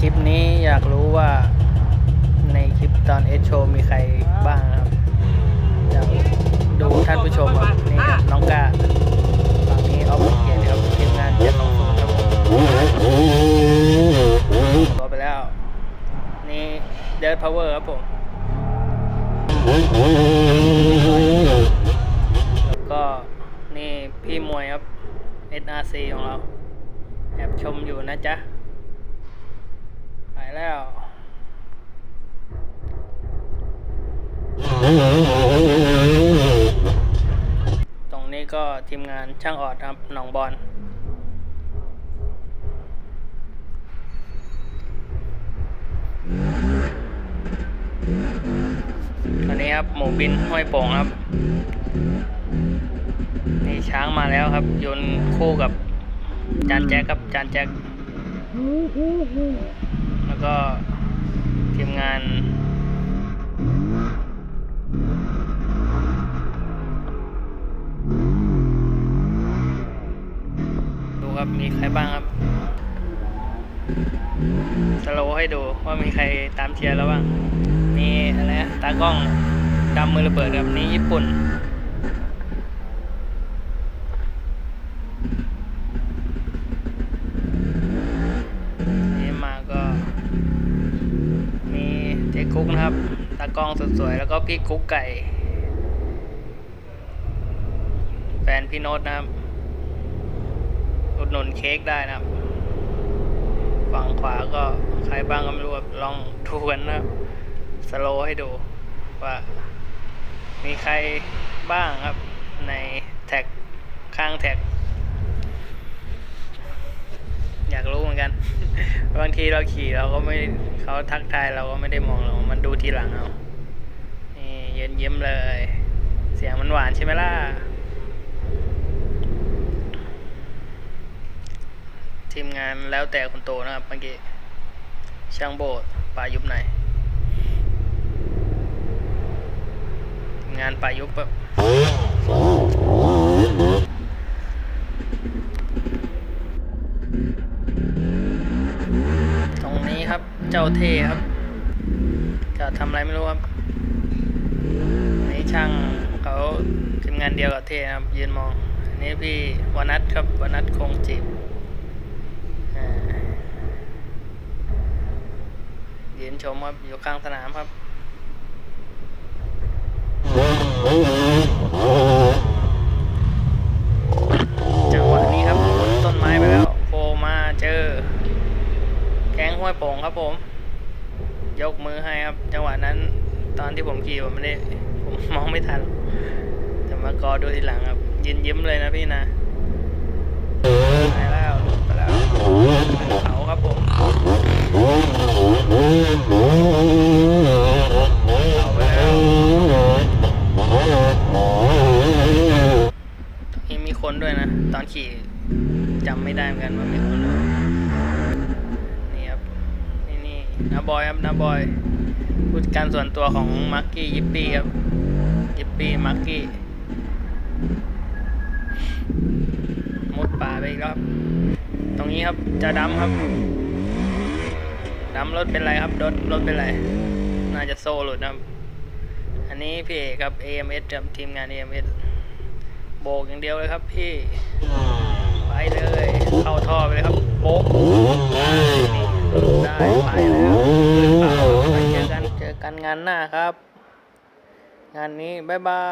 คลิปนี้อยากรู้ว่าในคลิปตอนเอชโชมีใครบ้างนะครับอยากดูท่านผู้ชมครับนี่ครับน้องกาฝั่งนี้ออฟเกียร์ครับทีมงานเจ็ดสองศูนย์ครับรอไปแล้ว นี่เดิร์ดพาวเวอร์ครับผมแล้วก็นี่พี่มวยครับ SRC ของเราแอบชมอยู่นะจ๊ะ แล้วตรงนี้ก็ทีมงานช่างออดครับหนองบอลอันนี้ครับหมูบินห้วยโป่งครับนี่ช้างมาแล้วครับยนคู่กับจานแจ็คครับจานแจ็คแล้วก็ทีมงาน ดูครับมีใครบ้างครับ สโลให้ดูว่ามีใครตามเชียร์แล้วบ้าง มีอะไรตากล้องดำมือระเบิดครับนี่ญี่ปุ่นมาก็ มีุกนะครับ ตากล้องสวยๆ แล้วก็พี่กุ๊กไก่ แฟนพี่โน้ตนะครับ อุดหนุนเค้กได้นะครับ ฝั่งขวาก็ใครบ้างก็ไม่รู้ครับลองดูกันนะครับ สโลให้ดูว่า มีใครบ้างครับในแท็กข้างแท็ก อยากรู้เหมือนกัน บางทีเราขี่เราก็ไม่เขาทักทายเราก็ไม่ได้มองเรา มันดูทีหลังเอา นี่เย็นเยิ้มเลย เสียงมันหวานใช่ไหมล่ะ ทีมงานแล้วแต่คนโตนะครับเมื่อกี้ ช่างโบสถ์ป่ายุบไหน งานป่ายุบแบบ ตรงนี้ ครับ เจ้าเทครับ จะทำอะไรไม่รู้ครับนี่ช่างเขาทีมงานเดียวกับเทครับ ยืนมองอันนี้พี่วนัทครับวนัทคงจีบยืนชมครับอยู่ข้างสนามครับ จังหวะนี้ครับต้นไม้ไปแล้วโผล่มาเจอ แข้ง ห้วยโป่งครับผม ยกมือให้ครับ จังหวะนั้น ตอนที่ผมขี่ผมไม่ได้ผมมองไม่ทัน แต่มากอดูทีหลังครับ ยินยิ้มเลยนะพี่นะไปแล้วไปแล้วเขาครับผมเขาไปแล้วนี่มีคนด้วยนะ ตอนขี่จำไม่ได้เหมือนกันว่ามีคนหรือเปล่า นี่ครับ นี่นี่นา บอยครับนาบอยผู้จัดการส่วนตัวของมักกี้ยิปปี้ครับยิปปี้มักกี้มุดป่าไปอีกครับ ตรงนี้ครับจะดำครับดำรถเป็นไรครับรถรถเป็นไร น่าจะโซ่หลุดนะครับ อันนี้พี่เอกครับ AMS ครับทีมงาน AMS โบกอย่างเดียวเลยครับพี่ ไปเลย เข้าท่อไปเลยครับโป๊ะ ได้ไปแล้วเจอกันเจอกันงานหน้าครับ งานนี้ บ๊ายบาย